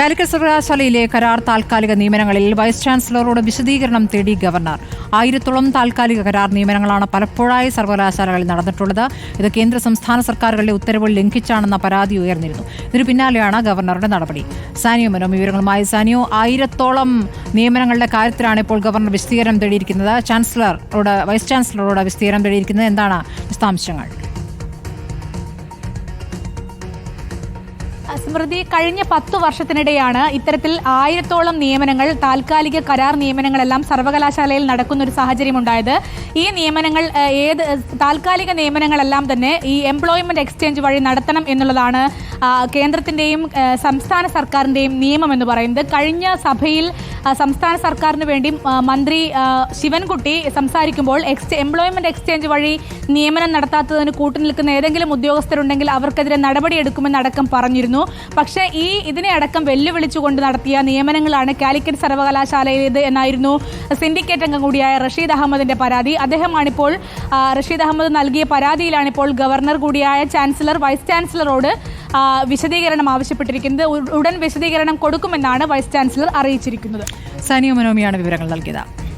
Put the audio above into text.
കാലിക്കറ്റ് സർവകലാശാലയിലെ കരാർ താൽക്കാലിക നിയമനങ്ങളിൽ വൈസ് ചാൻസലറോട് വിശദീകരണം തേടി ഗവർണർ. ആയിരത്തോളം താൽക്കാലിക കരാർ നിയമനങ്ങളാണ് പലപ്പോഴായി സർവകലാശാലകളിൽ നടന്നിട്ടുള്ളത്. ഇത് കേന്ദ്ര സംസ്ഥാന സർക്കാരുകളുടെ ഉത്തരവ് ലംഘിച്ചാണെന്ന പരാതി ഉയർന്നിരുന്നു. ഇതിനു പിന്നാലെയാണ് ഗവർണറുടെ നടപടി. സാനിയോ മനോ വിവരങ്ങളുമായി സാനിയോ ആയിരത്തോളം നിയമനങ്ങളുടെ കാര്യത്തിലാണ് ഇപ്പോൾ ഗവർണർ വിശദീകരണം തേടിയിരിക്കുന്നത്. ചാൻസലറോട് വൈസ് ചാൻസലറോട് വിശദീകരണം തേടിയിരിക്കുന്നത് എന്താണ് വിശദാംശങ്ങൾ? സ്മൃതി കഴിഞ്ഞ പത്തു വർഷത്തിനിടെയാണ് ഇത്തരത്തിൽ ആയിരത്തോളം നിയമനങ്ങൾ താൽക്കാലിക കരാർ നിയമനങ്ങളെല്ലാം സർവകലാശാലയിൽ നടക്കുന്ന ഒരു സാഹചര്യം ഉണ്ടായത് ഈ നിയമനങ്ങൾ ഏത് താൽക്കാലിക നിയമനങ്ങളെല്ലാം തന്നെ ഈ എംപ്ലോയ്മെന്റ് എക്സ്ചേഞ്ച് വഴി നടത്തണം എന്നുള്ളതാണ് കേന്ദ്രത്തിന്റെയും സംസ്ഥാന സർക്കാരിന്റെയും നിയമം എന്ന് പറയുന്നത്. കഴിഞ്ഞ സഭയിൽ സംസ്ഥാന സർക്കാരിന് വേണ്ടി മന്ത്രി ശിവൻകുട്ടി സംസാരിക്കുമ്പോൾ എക്സ് എംപ്ലോയ്മെന്റ് എക്സ്ചേഞ്ച് വഴി നിയമനം നടത്താത്തതിന് കൂട്ടുനിൽക്കുന്ന ഏതെങ്കിലും ഉദ്യോഗസ്ഥരുണ്ടെങ്കിൽ അവർക്കെതിരെ നടപടിയെടുക്കുമെന്നടക്കം പറഞ്ഞിരുന്നു. പക്ഷേ ഈ ഇതിനെ അടക്കം വെല്ലുവിളിച്ചുകൊണ്ട് നടത്തിയ നിയമനങ്ങളാണ് കാലിക്കറ്റ് സർവകലാശാലയിലേത് എന്നായിരുന്നു സിൻഡിക്കേറ്റ് അംഗം കൂടിയായ റഷീദ് അഹമ്മദിന്റെ പരാതി. അദ്ദേഹമാണിപ്പോൾ റഷീദ് അഹമ്മദ് നൽകിയ പരാതിയിലാണിപ്പോൾ ഗവർണർ കൂടിയായ ചാൻസലർ വൈസ് ചാൻസലറോട് വിശദീകരണം ആവശ്യപ്പെട്ടിരിക്കുന്നത്. ഉടൻ വിശദീകരണം കൊടുക്കുമെന്നാണ് വൈസ് ചാൻസലർ അറിയിച്ചിരിക്കുന്നത്. സനിയ മനോമിയാണ് വിവരങ്ങൾ നൽകിയത്.